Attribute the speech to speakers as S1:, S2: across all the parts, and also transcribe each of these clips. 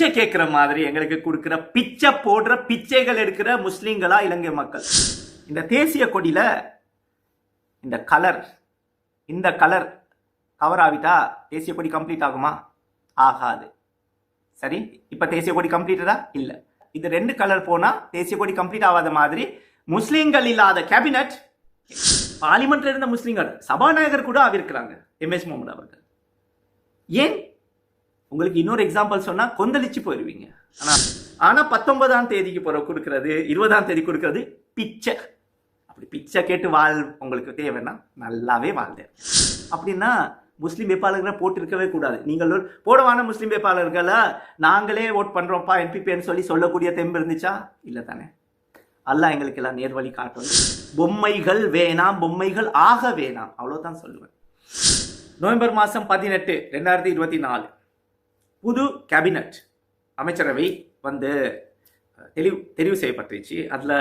S1: பிச்சை கேட்குற மாதிரி எங்களுக்கு கொடுக்குற பிச்சை போடுற பிச்சைகள் எடுக்கிற முஸ்லீம்களா இலங்கை மக்கள். இந்த தேசிய கொடியில இந்த கலர் இந்த கலர் கவர் ஆகிட்டா தேசிய கொடி கம்ப்ளீட் ஆகுமா? ஆகாது. சரி இப்ப தேசிய கொடி கம்ப்ளீட்டடா இல்ல. இது ரெண்டு கலர் போனா தேசிய கொடி கம்ப்ளீட் ஆகாத மாதிரி முஸ்லீம்கள் இல்லாத கேபினட் பார்லிமெண்ட்ல இருந்த முஸ்லீம்கள் சபாநாயகர் கூட ஆகிருக்கிறாங்க எம் எஸ் முகமது அவர்கள். ஏன் உங்களுக்கு இன்னொரு எக்ஸாம்பிள் சொன்னால் கொந்தளிச்சு போயிடுவீங்க ஆனால் ஆனால் பத்தொன்பதாம் தேதிக்கு போகிற கொடுக்கறது இருபதாம் தேதி கொடுக்கறது பிச்சை. அப்படி பிச்சை கேட்டு வாழ் உங்களுக்கு தேவைன்னா நல்லாவே வாழ்ந்தேன் அப்படின்னா முஸ்லீம் வேட்பாளர்களை போட்டிருக்கவே கூடாது. நீங்கள் போடவான முஸ்லீம் வேட்பாளர்களை நாங்களே ஓட் பண்ணுறோம்ப்பா என்பிபின்னு சொல்லி சொல்லக்கூடிய தெம்பு இருந்துச்சா? இல்லை தானே அல்லாஹ் எங்களுக்கு எல்லாம் நேர்வழி காட்டும் பொம்மைகள் வேணாம் பொம்மைகள் ஆக வேணாம். அவ்வளோதான் சொல்லுவேன். நவம்பர் மாதம் பதினெட்டு ரெண்டாயிரத்தி இருபத்தி நாலு. புது கேபினட் அமைச்சரவை வந்து தெளிவு தெரிவு செய்யப்பட்டுச்சு. அதில்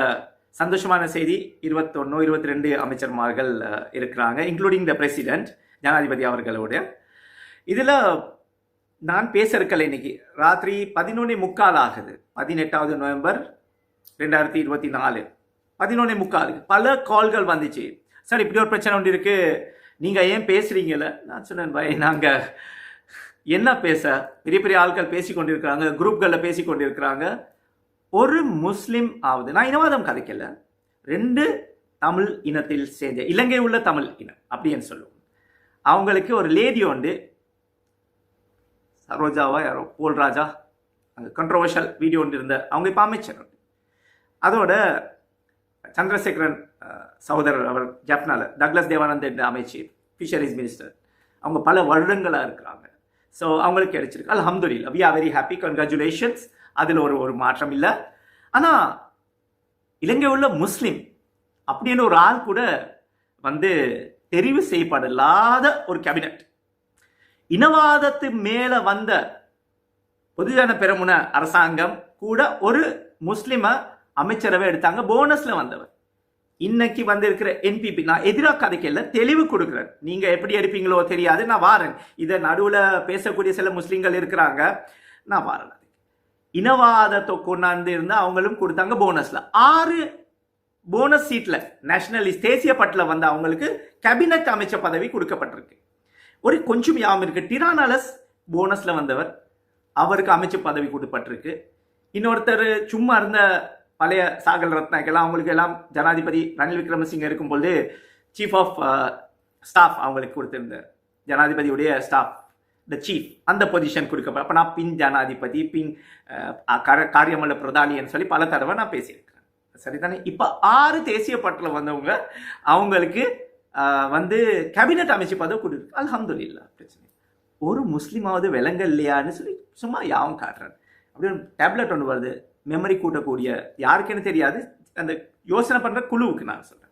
S1: சந்தோஷமான செய்தி இருபத்தொன்று இருபத்தி ரெண்டு அமைச்சர்மார்கள் இருக்கிறாங்க இன்க்ளூடிங் த பிரசிடென்ட் ஜனாதிபதி அவர்களோட. இதில் நான் பேச இருக்கல இன்னைக்கு. ராத்திரி பதினொன்னே முக்கால் ஆகுது. பதினெட்டாவது நவம்பர் ரெண்டாயிரத்தி இருபத்தி நாலு. பதினொன்னே முக்கால் பல கால்கள் வந்துச்சு. சார் இப்படி ஒரு பிரச்சனை ஒன்று இருக்குது நீங்கள் ஏன் பேசுகிறீங்கள நான் சொன்னேன் பை நாங்கள் என்ன பேச? பெரிய பெரிய ஆட்கள் பேசி கொண்டிருக்கிறாங்க குரூப்களில் பேசி கொண்டிருக்கிறாங்க. ஒரு முஸ்லீம் ஆகுது நான் இனவாதம் கதைக்கல. ரெண்டு தமிழ் இனத்தில் சேர்ந்த இலங்கை உள்ள தமிழ் இனம் அப்படின்னு சொல்லுவோம். அவங்களுக்கு ஒரு லேடி உண்டு. சரோஜாவா யாரோ போல்ராஜா அங்கே கண்ட்ரவர்ஷியல் வீடியோ ஒன்று இருந்த அவங்க இப்போ அமைச்சர் அதோட சந்திரசேகரன் சகோதரர் அவர் ஜப்னால டக்ளஸ் தேவானந்த் என்ற அமைச்சர் ஃபிஷரிஸ் மினிஸ்டர் அவங்க பல வருடங்களாக இருக்கிறாங்க. ஸோ அவங்களுக்கு கிடைச்சிருக்கு. அல்ஹம்துலில்லாஹ். We are very happy congratulations அதில் ஒரு ஒரு மாற்றம் இல்லை. ஆனால் இலங்கை உள்ள முஸ்லீம் அப்படின்னு ஒரு ஆள் கூட வந்து தெரிவு செய்யப்படலாத ஒரு கேபினட் இனவாதத்து மேலே வந்த பொதுஜன பெருமுன அரசாங்கம் கூட ஒரு முஸ்லீமை அமைச்சரவை எடுத்தாங்க. போனஸில் வந்தவர். இன்னைக்கு வந்திருக்கிற என்பிபி நான் எதிராக கதைக்கல தெளிவு கொடுக்குறேன். நீங்க எப்படி எடுப்பீங்களோ தெரியாது நான் வாரேன். இதை நடுவில் பேசக்கூடிய சில முஸ்லீம்கள் இருக்கிறாங்க. நான் வாரேன். இனவாதத்தை கொண்டாந்து இருந்தால் அவங்களும் கொடுத்தாங்க போனஸ்ல ஆறு போனஸ் சீட்ல நேஷனலிஸ்ட் தேசிய பட்டில் வந்த அவங்களுக்கு கேபினட் அமைச்ச பதவி கொடுக்கப்பட்டிருக்கு. ஒரு கொஞ்சம் யாம் இருக்கு. டிரானாலஸ் போனஸ்ல வந்தவர். அவருக்கு அமைச்ச பதவி கொடுக்கப்பட்டிருக்கு இன்னொருத்தர் சும்மா இருந்த பழைய சாகல் ரத்னாக்கெல்லாம் அவங்களுக்கு எல்லாம் ஜனாதிபதி ரணில் விக்ரமசிங்க இருக்கும்பொழுது சீஃப் ஆஃப் ஸ்டாஃப் அவங்களுக்கு கொடுத்துருந்தார் ஜனாதிபதியுடைய ஸ்டாஃப் த சீஃப் அந்த பொசிஷன் கொடுக்கப்ப அப்போ நான் பின் ஜனாதிபதி பின் uh, கார- காரியமல்ல பிரதானின்னு சொல்லி பல தடவை நான் பேசியிருக்கிறேன். சரிதானே? இப்போ ஆறு தேசிய பட்டில் வந்தவங்க அவங்களுக்கு வந்து கேபினட் அமைச்சு பதவி கொடுக்கு அல்ஹம்துலில்லாஹ் பிரச்சனை. ஒரு முஸ்லீமாவது விலங்க இல்லையான்னு சொல்லி சும்மா யாவும் காட்டுறேன் அப்படின்னு டேப்லெட் ஒன்று வருது. மெமரி கூட்டக்கூடிய யாருக்குன்னு தெரியாது. அந்த யோசனை பண்ற குழுவுக்கு நான் சொல்றேன்.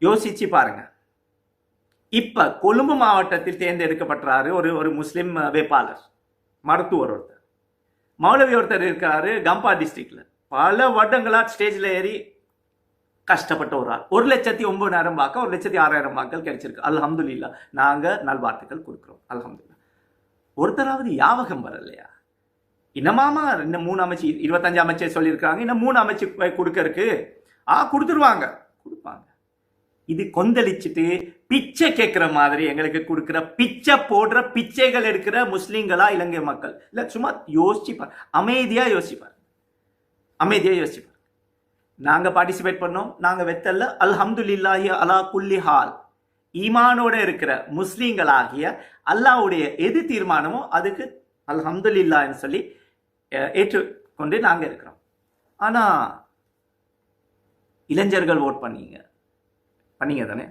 S1: யோசிச்சு பாருங்க. இப்ப கொழும்பு மாவட்டத்தில் தேர்ந்தெடுக்கப்பட்டாரு ஒரு ஒரு முஸ்லிம் வேட்பாளர் மருத்துவர் ஒருத்தர். மௌலவி ஒருத்தர் இருக்காரு கம்பா டிஸ்ட்ரிக்ட்ல. பல வருடங்களா ஸ்டேஜ்ல ஏறி கஷ்டப்பட்ட ஒரு ஆள். ஒரு லட்சத்தி ஒன்பதாயிரம் வாக்கள் ஒரு லட்சத்தி ஆறாயிரம் வாக்கள் கிடைச்சிருக்கு. அலமதுல்லா நாங்க நல்வாழ்த்துக்கள் கொடுக்குறோம். அலமதுல்லா ஒருத்தராவது யாவகம் வரலையா? இன்னமாமா இன்னும் மூணு அமைச்சு இருபத்தஞ்சு அமைச்சர் சொல்லியிருக்காங்க இன்னும் மூணு அமைச்சு கொடுக்கறக்கு ஆ கொடுத்துருவாங்க. கொடுப்பாங்க. இது கொந்தளிச்சுட்டு பிச்சை கேட்குற மாதிரி எங்களுக்கு கொடுக்குற பிச்சை போடுற பிச்சைகள் எடுக்கிற முஸ்லீம்களா இலங்கை மக்கள். இல்லை சும்மா யோசிச்சுப்பார். அமைதியாக யோசிப்பார். அமைதியாக யோசிப்பார். நாங்கள் பார்ட்டிசிபேட் பண்ணோம். நாங்கள் வெத்தல்ல அல்ஹம்துலில்லாஹி அலா குல்லி ஹால். ஈமானோட இருக்கிற முஸ்லீம்களாகிய அல்லாஹ்வுடைய எது தீர்மானமோ அதுக்கு அல்ஹம்துல்லான்னு சொல்லி ஏற்றுக்கொண்டு நாங்கள் இருக்கிறோம். ஆனால் இளைஞர்கள் ஓட் பண்ணீங்க. பண்ணீங்க தானே?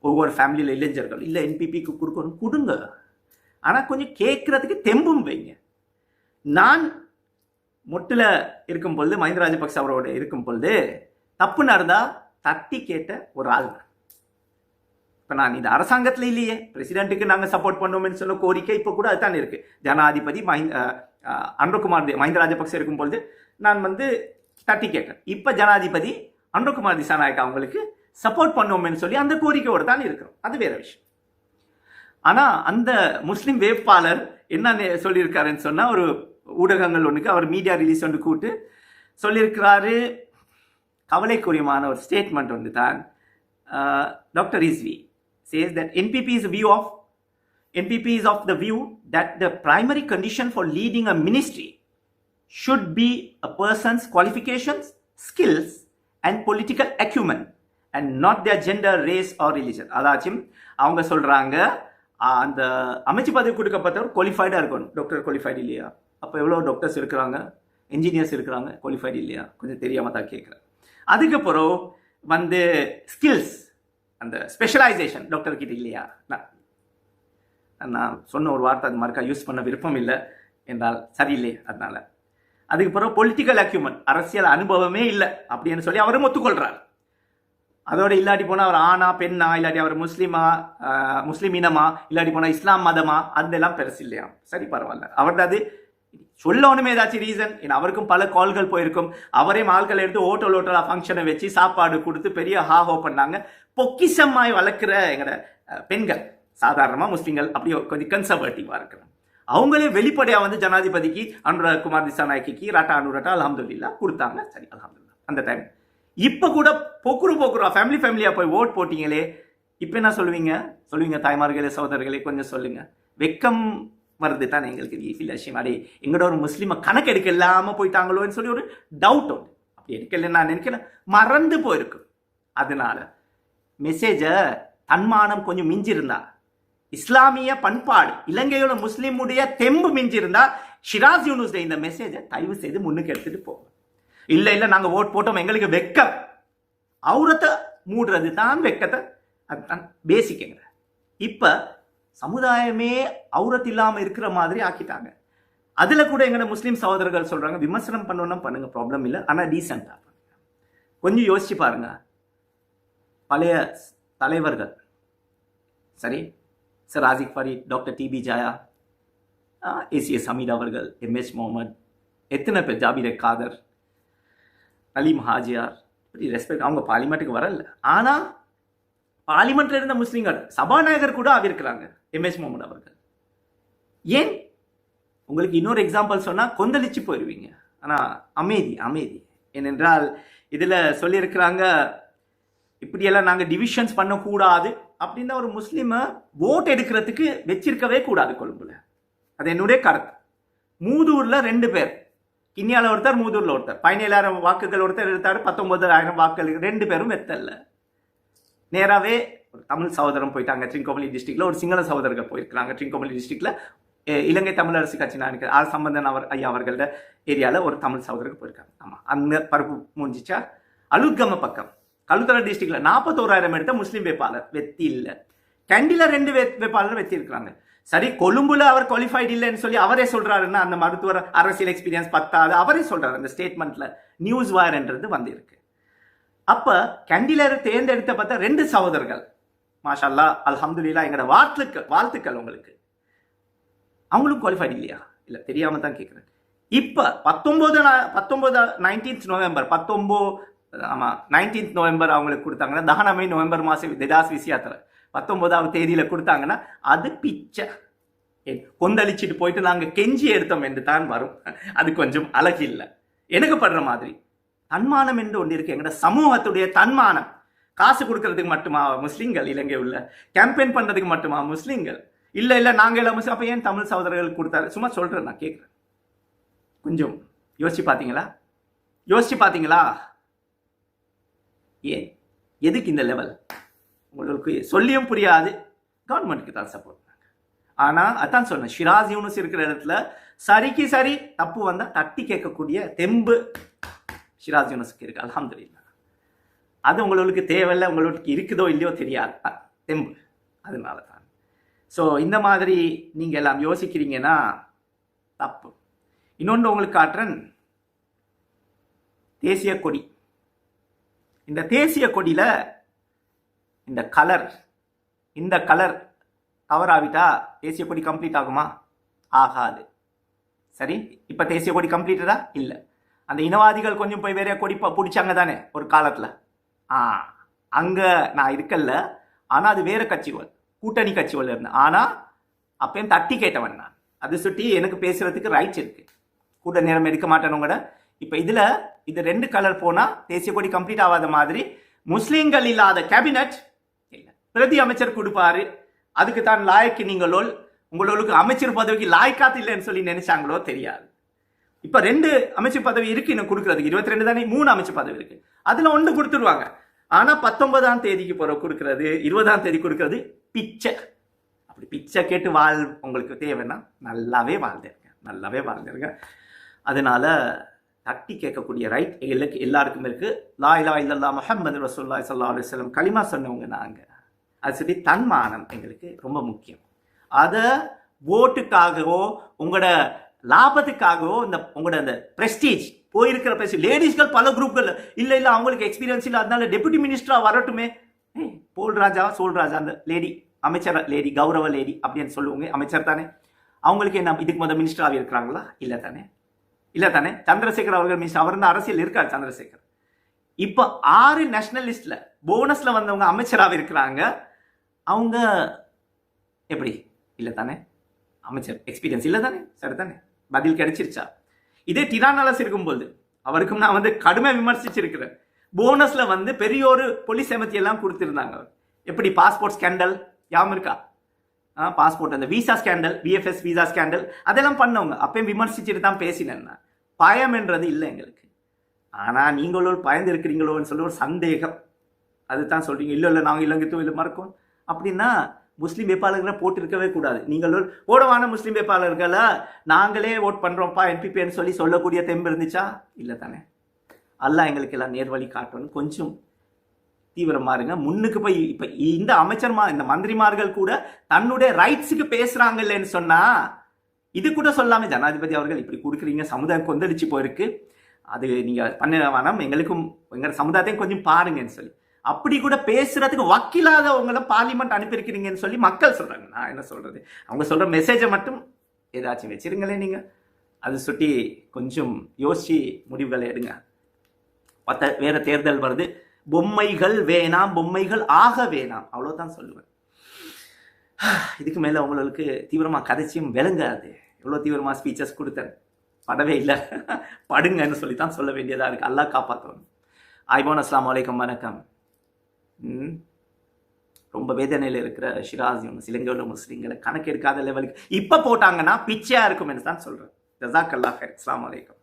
S1: ஒவ்வொரு ஃபேமிலியில் இளைஞர்கள் இல்லை என்பிபிக்கு கொடுக்கணும் கொடுங்க. ஆனால் கொஞ்சம் கேட்குறதுக்கு தெம்பும் வைங்க. நான் மொட்டில் இருக்கும் பொழுது மஹிந்த ராஜபக்ச அவரோட இருக்கும் பொழுது தப்பு நடந்தால் தட்டி கேட்ட ஒரு ஆள் நான் இப்போ நான் இந்த அரசாங்கத்தில் இல்லையே. பிரசிடென்ட்டுக்கு நாங்கள் சப்போர்ட் பண்ணுவோம்னு சொன்ன கோரிக்கை இப்போ கூட அதுதான் இருக்குது ஜனாதிபதி மஹிந்த அஹ், அன்ருகுமார் தே- மஹிந்த ராஜபக்சே இருக்கும் பொழுது நான் வந்து தட்டி கேட்டேன். இப்போ ஜனாதிபதி அன்ருகுமார் திசாநாயக் அவங்களுக்கு சப்போர்ட் பண்ணுவோம்னு சொல்லி அந்த கோரிக்கையோடு தான் இருக்கிறோம். அது வேற விஷயம். ஆனால் அந்த முஸ்லீம் வேட்பாளர் என்ன சொல்லியிருக்காருன்னு சொன்னால் ஒரு ஊடகங்கள் ஒன்றுக்கு அவர் மீடியா ரிலீஸ் ஒன்று கூட்டு சொல்லியிருக்கிறாரு. கவலைக்குரியமான ஒரு ஸ்டேட்மெண்ட் ஒன்று தான் doctor Rizvi says that NPP is a view of NPP is of the view that the primary condition for leading a ministry should be a person's qualifications, skills, and political acumen, and not their gender, race, or religion. அதாச்சும் அவங்க சொல்றாங்க ஆஹ், அந்த அமைச்சு பதவி கொடுக்கப்பட்டவர் குவாலிஃபைடாக இருக்கணும் doctor qualified இல்லையா அப்போ எவ்வளோ டாக்டர்ஸ் இருக்கிறாங்க இன்ஜினியர்ஸ் இருக்கிறாங்க குவாலிஃபைடு இல்லையா கொஞ்சம் தெரியாம தான் கேட்குறேன் அதுக்கப்புறம் வந்து ஸ்கில்ஸ் அந்த ஸ்பெஷலைசேஷன் டாக்டர் கிட்ட இல்லையா? நான் சொன்ன ஒரு வார்த்தை அது மறுக்கா யூஸ் பண்ண விருப்பம் இல்லை என்றால் சரியில்லை அதனால. அதுக்கு பிறகு பொலிட்டிக்கல் அக்யூமெண்ட் அரசியல் அனுபவமே இல்லை அப்படின்னு சொல்லி அவரும் ஒத்துக்கொள்றார். அதோட இல்லாட்டி போனால் அவர் ஆணா பெண்ணா இல்லாட்டி அவர் முஸ்லீமா முஸ்லீம் இனமா இல்லாட்டி போனால் இஸ்லாம் மதமா அதெல்லாம் பெருசு இல்லையா சரி பரவாயில்ல. அவர்தான் அது சொல்லணுமே ஏதாச்சும் ரீசன் ஏன்னா அவருக்கும் பல கால்கள் போயிருக்கும். அவரே ஆள்கள் எடுத்து ஓட்டல் ஹோட்டலாக ஃபங்க்ஷனை வச்சு சாப்பாடு கொடுத்து பெரிய ஹாஹோ பண்ணாங்க. பொக்கிஷமாய் வளர்க்குற எங்களோட பெண்கள் சாதாரணமாக முஸ்லீம்கள் அப்படியே கொஞ்சம் கன்சர்வேட்டிவாக இருக்கிறாங்க. அவங்களே வெளிப்படையாக வந்து ஜனாதிபதிக்கு அனுராக் குமார் திசாநாயக்கிக்கு ராட்டா அனுராட்டா அலமதுல்லா கொடுத்தாங்க. சரி அலமதுல்லா அந்த டைம் இப்போ கூட போக்குரு போக்குரா ஃபேமிலி ஃபேமிலியாக போய் ஓட் போட்டிங்களே இப்போ என்ன சொல்லுவீங்க? சொல்லுவீங்க தாய்மார்களே சகோதரர்களே கொஞ்சம் சொல்லுங்கள் வெக்கம் வருது எங்களுக்கு ஃபீல் விஷயம் அடே எங்களோட ஒரு முஸ்லீமை கணக்கு எடுக்க இல்லாமல் போயிட்டாங்களோன்னு சொல்லி ஒரு டவுட் உண்டு. அப்படி எடுக்கல நான் நினைக்கிறேன். மறந்து போயிருக்கும். அதனால மெசேஜை தன்மானம் கொஞ்சம் மிஞ்சிருந்தா இஸ்லாமிய பண்பாடு இலங்கையோட முஸ்லீமுடைய தெம்பு மிஞ்சிருந்தா ஷிராஸ் யூனுஸ் இந்த மெசேஜை தயவு செய்து முன்னுக்கு எடுத்துட்டு போகும் இல்லை இல்லை நாங்கள் ஓட் போட்டோம் எங்களுக்கு வெக்கம். அவுரத்தை மூடுறது தான் வெக்கத்தை அதுதான் பேசிக்கங்க இப்போ சமுதாயமே அவுரத் இல்லாமல் இருக்கிற மாதிரி ஆக்கிட்டாங்க. அதில் கூட எங்களை முஸ்லீம் சகோதரர்கள் சொல்கிறாங்க விமர்சனம் பண்ணணும் பண்ணுங்கள் ப்ராப்ளம் இல்லை. ஆனால் டீசெண்டாக பண்ணுங்க. கொஞ்சம் யோசிச்சு பாருங்க. பழைய தலைவர்கள். சரி sir Asik Fareed doctor TB Jaya ACS Hameed அவர்கள் எம்எஸ் முகமது எத்தனை பேர்? ஜாபிர் காதர் அலீம் ஹாஜியார் இப்படி ரெஸ்பெக்ட் அவங்க பார்லிமெண்ட்டுக்கு வரல. ஆனால் பார்லிமெண்ட்ல இருந்த முஸ்லீம்கள் சபாநாயகர் கூட ஆகியிருக்கிறாங்க எம்எஸ் முகமது அவர்கள். ஏன்? உங்களுக்கு இன்னொரு எக்ஸாம்பிள் சொன்னால் கொந்தளிச்சு போயிடுவீங்க ஆனால் அமைதி அமைதி. ஏனென்றால் இதில் சொல்லியிருக்கிறாங்க இப்படியெல்லாம் நாங்கள் டிவிஷன்ஸ் பண்ணக்கூடாது அப்படின்னா ஒரு முஸ்லீமை ஓட் எடுக்கிறதுக்கு வச்சிருக்கவே கூடாது கொழும்புல. அது என்னுடைய கருத்து. மூதூரில் ரெண்டு பேர். கிண்ணியால ஒருத்தர் மூதூரில் ஒருத்தர். பதினேழாயிரம் வாக்குகள் ஒருத்தர் எடுத்தாரு பத்தொன்பதாயிரம் வாக்குகள் ரெண்டு பேரும் வெத்தல்ல. நேராகவே ஒரு தமிழ் சகோதரம் போயிட்டாங்க. ட்ரிங்கோமலி டிஸ்ட்ரிக்ட்ல ஒரு சிங்கள சகோதரர்கள் போயிருக்கிறாங்க. ட்ரிங்கோமலி டிஸ்ட்ரிக்ட்ல இலங்கை இலங்கை தமிழரசு கட்சி நான் ஆர். சம்பந்தன் அவர் ஐயா அவர்களோட ஏரியாவில் ஒரு தமிழ் சகோதரர்கள் போயிருக்காங்க. ஆமாம் அந்த பருப்பு மூஞ்சிச்சா? அலுத்கம பக்கம். கழுத்தர டிஸ்ட்ரிக்ட்ல நாற்பத்தோராயிரம் எடுத்த முஸ்லீம் வேட்பாளர். வெத்தி இல்லை. கண்டியில் ரெண்டு வே வேட்பாளர் வெத்தி இருக்கிறாங்க. சரி கொழும்புல அவர் குவாலிஃபைடு இல்லைன்னு சொல்லி அவரே சொல்றாருன்னா அந்த மருத்துவர் அரசியல் எக்ஸ்பீரியன்ஸ் பத்தாது. அவரே சொல்றாரு. அந்த ஸ்டேட்மெண்ட்ல நியூஸ் வார்ன்றது வந்திருக்கு. அப்ப கேண்டிலர் தேர்ந்தெடுத்த பார்த்தா ரெண்டு சகோதரர்கள். மாஷல்லா அல்ஹம்துலில்லா எங்களோட வாழ்த்துக்கள் வாழ்த்துக்கள் உங்களுக்கு. அவங்களும் குவாலிஃபைடு இல்லையா? இல்ல தெரியாம தான் கேட்குறேன். இப்போ பத்தொம்போது பத்தொம்போது நைன்டீன்த் நவம்பர் பத்தொம்போது ஆமா நைன்டீன்த் நவம்பர் அவங்களுக்கு கொடுத்தாங்கன்னா தானமே நவம்பர் மாதம் திதாஸ் விசியாத்திர. பத்தொன்பதாவது தேதியில கொடுத்தாங்கன்னா அது பிச்சை. ஏன், கொந்தளிச்சிட்டு போயிட்டு நாங்க கெஞ்சி எடுத்தோம் என்று தான் வரும். அது கொஞ்சம் அழகு இல்லை. எனக்கு படுற மாதிரி. தன்மானம் என்று ஒன்று இருக்கு. எங்கட சமூகத்துடைய தன்மானம். காசு கொடுக்கறதுக்கு மட்டுமா முஸ்லீம்கள்? இலங்கை உள்ள. கேம்பெயின் பண்றதுக்கு மட்டுமா முஸ்லீம்கள்? இல்ல இல்ல நாங்கள் எல்லாம் முஸ்லீம் அப்ப ஏன் தமிழ் சகோதரர்கள் கொடுத்தாரு? சும்மா சொல்றேன் நான் கேட்குறேன் கொஞ்சம் யோசிச்சு பாத்தீங்களா? யோசிச்சு பாத்தீங்களா? ஏன்? எதுக்கு இந்த லெவல் உங்களுக்கு சொல்லியும் புரியாது. கவர்மெண்ட்டுக்கு தான் சப்போர்ட் ஆனால் அதான் சொன்னேன் ஷிராஸ் யூனிஸ் இருக்கிற இடத்துல சரிக்கு சரி தப்பு வந்தால் தட்டி கேட்கக்கூடிய தெம்பு. ஷிராஸ் யூனஸுக்கு இருக்கு அல்ஹம்துலில்லாஹ் அது உங்களுக்கு தேவையில்லை உங்களுக்கு இருக்குதோ இல்லையோ தெரியாது. தெம்பு. அதனால தான் ஸோ இந்த மாதிரி நீங்கள் எல்லாம் யோசிக்கிறீங்கன்னா தப்பு. இன்னொன்று உங்களுக்கு காட்டுறேன். தேசிய கொடி. இந்த தேசிய கொடியில் இந்த கலர் இந்த கலர் கவர் தேசிய கொடி கம்ப்ளீட் ஆகுமா? ஆகாது. சரி இப்போ தேசிய கொடி கம்ப்ளீட்டடா? இல்லை. அந்த இனவாதிகள் கொஞ்சம் போய் வேற கொடி பிடிச்சாங்க தானே ஒரு காலத்தில். ஆ அங்கே நான் இருக்கல்ல ஆனால் அது வேற கட்சிகள் கூட்டணி கட்சிகள் இருந்தேன் ஆனால் அப்பயும் தட்டி கேட்டவன் நான். அது சுட்டி எனக்கு பேசுறதுக்கு ரைட்ஸ் இருக்கு. கூட நேரம் எடுக்க மாட்டேனுங்கட கூட இப்போ இதில் இது ரெண்டு கலர் போனால் தேசிய கொடி கம்ப்ளீட் ஆகாத மாதிரி முஸ்லீம்கள் இல்லாத கேபினட் இல்லை பிரதி அமைச்சர் கொடுப்பாரு. அதுக்கு தான் லாய்க்கு நீங்களோ உங்களுக்கு அமைச்சர் பதவிக்கு லாய்க்காத்து இல்லைன்னு சொல்லி நினைச்சாங்களோ தெரியாது. இப்ப ரெண்டு அமைச்சர் பதவி இருக்கு இன்னும் கொடுக்கறதுக்கு. இருபத்தி ரெண்டு தானே? மூணு அமைச்சர் பதவி இருக்கு. அதுல ஒன்று கொடுத்துருவாங்க. ஆனா பத்தொன்பதாம் தேதிக்கு போற கொடுக்கறது இருபதாம் தேதி கொடுக்கறது பிச்சை. அப்படி பிச்சை கேட்டு வாழ் உங்களுக்கு தேவைன்னா நல்லாவே வாழ்ந்துருங்க. நல்லாவே வாழ்ந்துருங்க. அதனால தட்டி கேட்கக்கூடிய ரைட் எங்களுக்கு எல்லாருக்கும் இருக்கு. லா இலா இல்லல்லா முஹம்மது ரசூல்லா சல்லா அலைஹி களிமா சொன்னவங்க நாங்க. அது சரி தன்மானம் எங்களுக்கு ரொம்ப முக்கியம். அதை ஓட்டுக்காகவோ உங்களோட லாபத்துக்காகவோ இந்த உங்களோட அந்த பிரஸ்டீஜ் போயிருக்கிற பிரஸ்டீஜ் லேடிஸ்கள் பல குரூப்கள் இல்லை இல்லை அவங்களுக்கு எக்ஸ்பீரியன்ஸ் இல்லை அதனால டெபுட்டி மினிஸ்டராக வரட்டுமே. போல் ராஜா சோல் ராஜா அந்த லேடி அமைச்சர் லேடி கௌரவ லேடி அப்படின்னு சொல்லுவாங்க. அமைச்சர் தானே. அவங்களுக்கு என்ன இதுக்கு முதல் மினிஸ்டராக இருக்கிறாங்களா? இல்லை தானே. இல்லை தானே. சந்திரசேகர் அவர்கள் மினிஸ்டர் அவர் தான் அரசியல் இருக்கார் சந்திரசேகர். இப்போ ஆறு நேஷனலிஸ்டில் போனஸில் வந்தவங்க அமைச்சராக இருக்கிறாங்க. அவங்க எப்படி? இல்லை தானே. அமைச்சர் எக்ஸ்பீரியன்ஸ் இல்லை தானே. சரி தானே. பதில் கிடைச்சிருச்சா? இதே டிரானாலஸ் இருக்கும்போது அவருக்கும் நான் வந்து கடுமை விமர்சிச்சிருக்கிறேன். போனஸ்ல வந்து பெரிய ஒரு போலீஸ் எமத்தி எல்லாம் கொடுத்துருந்தாங்க எப்படி? Passport scandal? யாம் இருக்கா? பாஸ்போர்ட். அந்த visa scandal VFS visa scandal அதெல்லாம் பண்ணவங்க. அப்பயும் விமர்சிச்சுட்டு தான் பேசினேன் நான். பயம் என்றது இல்லை எங்களுக்கு. ஆனால் நீங்களும் பயந்து இருக்கிறீங்களோன்னு சொல்லி ஒரு சந்தேகம். அதுதான் சொல்றீங்க. இல்லை இல்லை நாங்கள் இலங்கைத்தும் இல்லை மறக்கும். அப்படின்னா முஸ்லீம் வேட்பாளர்களை போட்டிருக்கவே கூடாது. நீங்கள் ஓடவான முஸ்லீம் வேட்பாளர்களை நாங்களே ஓட் பண்ணுறோம்ப்பா என்பிபின்னு சொல்லி சொல்லக்கூடிய தெம்பு இருந்துச்சா? இல்லை தானே. அல்லாஹ் எங்களுக்கு எல்லாம் நேர்வழி காட்டணும் கொஞ்சம் தீவிரமா இருங்க முன்னுக்கு போய் இப்போ இந்த அமைச்சர்மா இந்த மந்திரிமார்கள் கூட தன்னுடைய ரைட்ஸுக்கு பேசுறாங்கல்லன்னு சொன்னால் இது கூட சொல்லாமல் ஜனாதிபதி அவர்கள் இப்படி கொடுக்குறீங்க. சமுதாயம் கொந்தளிச்சு போயிருக்கு. அது நீங்கள் பண்ண வேணாம் எங்களுக்கும் எங்கள் சமுதாயத்தையும் கொஞ்சம் பாருங்கன்னு சொல்லி. அப்படி கூட பேசுறதுக்கு வக்கில்லாதவங்கள பார்லிமெண்ட் அனுப்பியிருக்கிறீங்கன்னு சொல்லி மக்கள் சொல்றாங்க. நான் என்ன சொல்றது? அவங்க சொல்ற மெசேஜை மட்டும் ஏதாச்சும் வச்சிருங்களே நீங்க. அது சுட்டி கொஞ்சம் யோசிச்சு முடிவுகளை எடுங்க. பத்த வேற தேர்தல் வருது. பொம்மைகள் வேணாம் பொம்மைகள் ஆக வேணாம். அவ்வளோதான் சொல்லுவேன். இதுக்கு மேலே உங்களுக்கு தீவிரமாக கதைச்சியும் விளங்காது. எவ்வளோ தீவிரமாக ஸ்பீச்சஸ் கொடுத்தேன். படவே இல்லை. படுங்கன்னு சொல்லி தான் சொல்ல வேண்டியதாக இருக்குது அல்லா காப்பாற்றணும் ஐபோன் அஸ்லாம் வலைக்கம் வணக்கம். ரொம்ப வேதனையில் இருக்கிற ஷிராஸ் யூனஸ் இலங்கை முஸ்லீம்களை கணக்கெடுக்காத லெவலுக்கு இப்போ போட்டாங்கன்னா பிச்சையாக இருக்கும் என்று தான் சொல்கிறேன் ஜசாக் அல்லாஹர் இஸ்லாம் வலைக்கம்